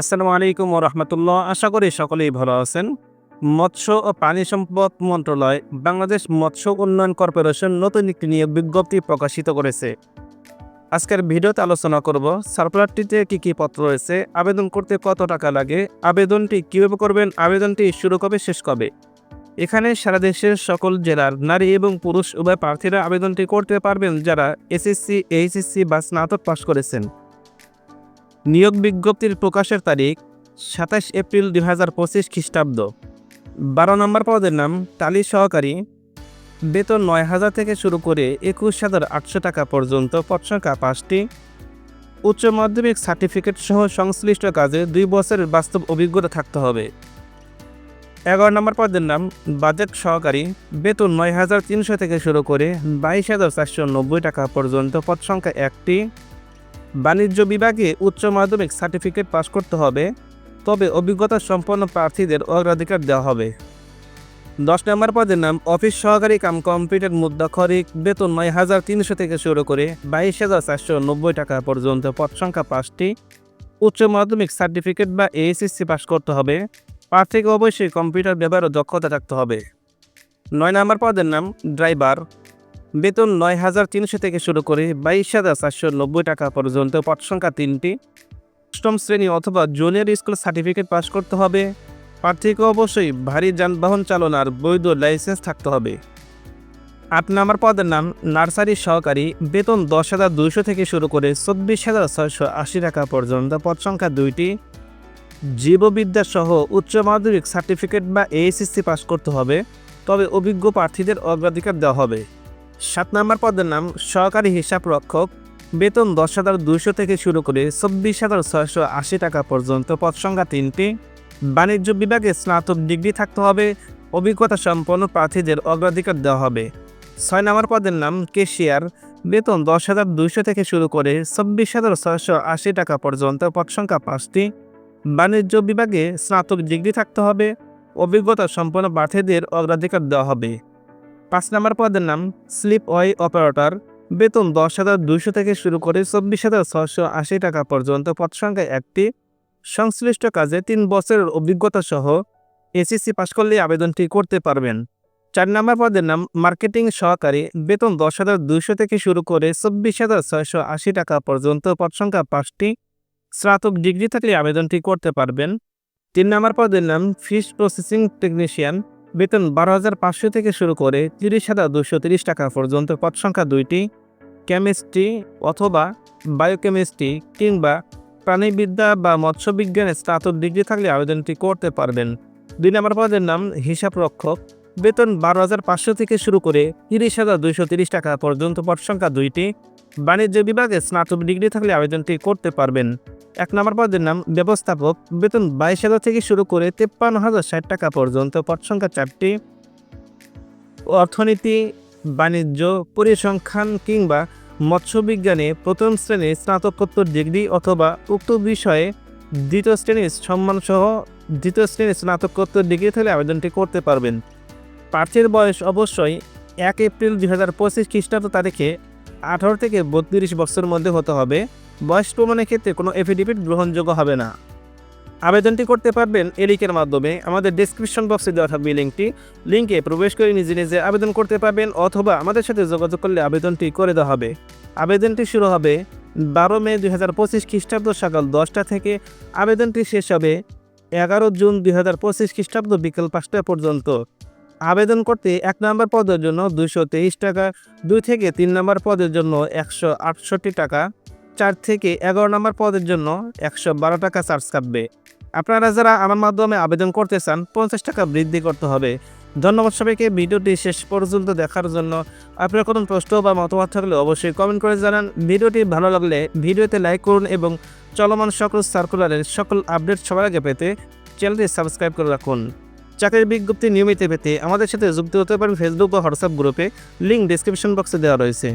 আসসালামু আলাইকুম রহমতুল্লাহ। আশা করি সকলেই ভালো আছেন। মৎস্য ও প্রাণী সম্পদ মন্ত্রণালয় বাংলাদেশ মৎস্য উন্নয়ন কর্পোরেশন নতুন একটি নিয়োগ বিজ্ঞপ্তি প্রকাশিত করেছে। আজকের ভিডিওতে আলোচনা করব, সার্কুলারটিতে কী কী পত্র রয়েছে, আবেদন করতে কত টাকা লাগে, আবেদনটি কীভাবে করবেন, আবেদনটি শুরু কবে, শেষ কবে? এখানে সারা দেশের সকল জেলার নারী এবং পুরুষ উভয় প্রার্থীরা আবেদনটি করতে পারবেন যারা এসএসসি, এইচএসসি বা স্নাতক পাশ করেছেন। নিয়োগ বিজ্ঞপ্তির প্রকাশের তারিখ সাতাশ এপ্রিল দুই হাজার পঁচিশ খ্রিস্টাব্দ। বারো নম্বর পদের নাম টালি সহকারী। বেতন নয় হাজার থেকে শুরু করে একুশ হাজার আটশো টাকা পর্যন্ত পদ সংখ্যা পাঁচটি। উচ্চ মাধ্যমিক সার্টিফিকেট সহ সংশ্লিষ্ট কাজে দুই বছরের বাস্তব অভিজ্ঞতা থাকতে হবে। এগারো নম্বর পদের নাম, বাজেট সহকারী। বেতন নয় হাজার তিনশো থেকে শুরু করে বাইশ হাজার চারশো নব্বই টাকা পর্যন্ত পদ সংখ্যা একটি। বাণিজ্য বিভাগে উচ্চ মাধ্যমিক সার্টিফিকেট পাশ করতে হবে, তবে অভিজ্ঞতা সম্পন্ন প্রার্থীদের অগ্রাধিকার দেওয়া হবে। দশ নম্বর পদের নাম, অফিস সহকারী কাম কম্পিউটার মুদ্রাক্ষরিক বেতন নয় হাজার তিনশো থেকে শুরু করে বাইশ হাজার চারশো নব্বই টাকা পর্যন্ত পদ সংখ্যা পাঁচটি। উচ্চ মাধ্যমিক সার্টিফিকেট বা এইচএসসি পাশ করতে হবে, প্রার্থীকে অবশ্যই কম্পিউটার ব্যবহারে দক্ষতা থাকতে হবে। নয় নম্বর পদের নাম, ড্রাইভার বেতন নয় হাজার তিনশো থেকে শুরু করে বাইশ হাজার চারশো নব্বই টাকা পর্যন্ত পদ সংখ্যা তিনটি। অষ্টম শ্রেণি অথবা জুনিয়র স্কুল সার্টিফিকেট পাস করতে হবে। প্রার্থীকে অবশ্যই ভারী যানবাহন চালনার বৈধ লাইসেন্স থাকতে হবে। আট নম্বর পদের নাম, নার্সারি সহকারী, বেতন দশ হাজার দুইশো থেকে শুরু করে চব্বিশ হাজার ছয়শো আশি টাকা পর্যন্ত পদ সংখ্যা দুইটি। জীববিদ্যা সহ উচ্চ মাধ্যমিক সার্টিফিকেট বা এইচএসসি পাস করতে হবে। তবে অভিজ্ঞ প্রার্থীদের অগ্রাধিকার দেওয়া হবে। সাত নম্বর পদের নাম সহকারী হিসাব রক্ষক বেতন দশ হাজার দুইশো থেকে শুরু করে চব্বিশ হাজার ছয়শো আশি টাকা পর্যন্ত পদ সংখ্যা তিনটি। বাণিজ্য বিভাগে স্নাতক ডিগ্রি থাকতে হবে, অভিজ্ঞতা সম্পন্ন প্রার্থীদের অগ্রাধিকার দেওয়া হবে। ছয় নম্বর পদের নাম কেশিয়ার, বেতন দশ হাজার দুইশো থেকে শুরু করে চব্বিশ হাজার ছয়শো আশি টাকা পর্যন্ত পদ সংখ্যা পাঁচটি। বাণিজ্য বিভাগে স্নাতক ডিগ্রি থাকতে হবে, অভিজ্ঞতা সম্পন্ন প্রার্থীদের অগ্রাধিকার দেওয়া হবে। পাঁচ নম্বর পদের নাম স্লিপ ওয়াই অপারেটর। বেতন দশ হাজার দুইশো থেকে শুরু করে চব্বিশ হাজার ছশো আশি টাকা পর্যন্ত, পদ সংখ্যা একটি। সংশ্লিষ্ট কাজে তিন বছরের অভিজ্ঞতা সহ এসএসসি পাশ করলে আবেদনটি করতে পারবেন। চার নম্বর পদের নাম মার্কেটিং সহকারী, বেতন দশ হাজার দুইশো থেকে শুরু করে চব্বিশ হাজার ছয়শো আশি টাকা পর্যন্ত, পদ সংখ্যা পাঁচটি। স্নাতক ডিগ্রি থাকলে আবেদনটি করতে পারবেন। তিন নম্বর পদের নাম ফিশ প্রসেসিং টেকনিশিয়ান বেতন বারো হাজার পাঁচশো থেকে শুরু করে তিরিশ হাজার দুশো তিরিশ টাকা পর্যন্ত পদ সংখ্যা দুইটি। কেমিস্ট্রি অথবা বায়োকেমিস্ট্রি কিংবা প্রাণীবিদ্যা বা মৎস্যবিজ্ঞানে স্নাতক ডিগ্রি থাকলে আবেদনটি করতে পারবেন। দুই নম্বর পদের নাম হিসাব রক্ষক। বেতন বারো হাজার পাঁচশো থেকে শুরু করে তিরিশ হাজার দুইশো তিরিশ টাকা পর্যন্ত পদ সংখ্যা দুইটি। বাণিজ্য বিভাগে স্নাতক ডিগ্রি থাকলে আবেদনটি করতে পারবেন। এক নম্বর পদের নাম ব্যবস্থাপক। বেতন বাইশ হাজার থেকে শুরু করে তেপ্পান্ন হাজার ষাট টাকা পর্যন্ত, পদ সংখ্যা চারটি। অর্থনীতি, বাণিজ্য, পরিসংখ্যান কিংবা মৎস্যবিজ্ঞানে প্রথম শ্রেণির স্নাতকোত্তর ডিগ্রি অথবা উক্ত বিষয়ে দ্বিতীয় শ্রেণির সম্মানসহ দ্বিতীয় শ্রেণির স্নাতকোত্তর ডিগ্রি থেকে আবেদনটি করতে পারবেন। প্রার্থীর বয়স অবশ্যই এক এপ্রিল দুই হাজার পঁচিশ খ্রিস্টাব্দ তারিখে আঠারো থেকে বত্রিশ বছরের মধ্যে হতে হবে। বয়স প্রমাণের ক্ষেত্রে কোনো এফিডেভিট গ্রহণযোগ্য হবে না। আবেদনটি করতে পারবেন এই লিঙ্কের মাধ্যমে। আমাদের ডিসক্রিপশন বক্সে দেওয়া থাকবে লিঙ্কটি। লিঙ্কে প্রবেশ করে নিজে নিজে আবেদন করতে পারবেন অথবা আমাদের সাথে যোগাযোগ করলে আবেদনটি করে দেওয়া হবে। আবেদনটি শুরু হবে বারো মে দুই হাজার পঁচিশ খ্রিস্টাব্দ সকাল দশটা থেকে। আবেদনটি শেষ হবে এগারো জুন দুই হাজার পঁচিশ খ্রিস্টাব্দ বিকেল পাঁচটা পর্যন্ত। আবেদন করতে এক নম্বর পদের জন্য দুশো তেইশ টাকা, দুই থেকে তিন নম্বর পদের জন্য একশো আটষট্টি টাকা। চার থেকে এগারো নম্বর পদের জন্য একশো বারো টাকা চার্জ কাটবে। আপনারা যারা আমার মাধ্যমে আবেদন করতে চান, পঞ্চাশ টাকা বৃদ্ধি করতে হবে। ধন্যবাদ সবাইকে, ভিডিওটি শেষ পর্যন্ত দেখার জন্য। আপনার কোনো প্রশ্ন বা মতামত থাকলে অবশ্যই কমেন্ট করে জানান। ভিডিওটি ভালো লাগলে ভিডিওতে লাইক করুন এবং চলমান সকল সার্কুলারের সকল আপডেট সবার আগে পেতে চ্যানেলটি সাবস্ক্রাইব করে রাখুন। চাকরির বিজ্ঞপ্তি নিয়মিত পেতে আমাদের সাথে যুক্ত হতে পারেন ফেসবুক বা হোয়াটসঅ্যাপ গ্রুপে। লিঙ্ক ডিসক্রিপশন বক্সে দেওয়া রয়েছে।